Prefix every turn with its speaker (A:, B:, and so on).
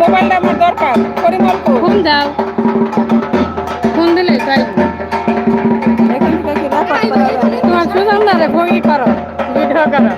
A: মোবাইলটা আমার দরকার করিমলপুর ফোন
B: দাও ফোন দিলে তাই তোমার সুজন দারে ফোন করো ভিডিও করো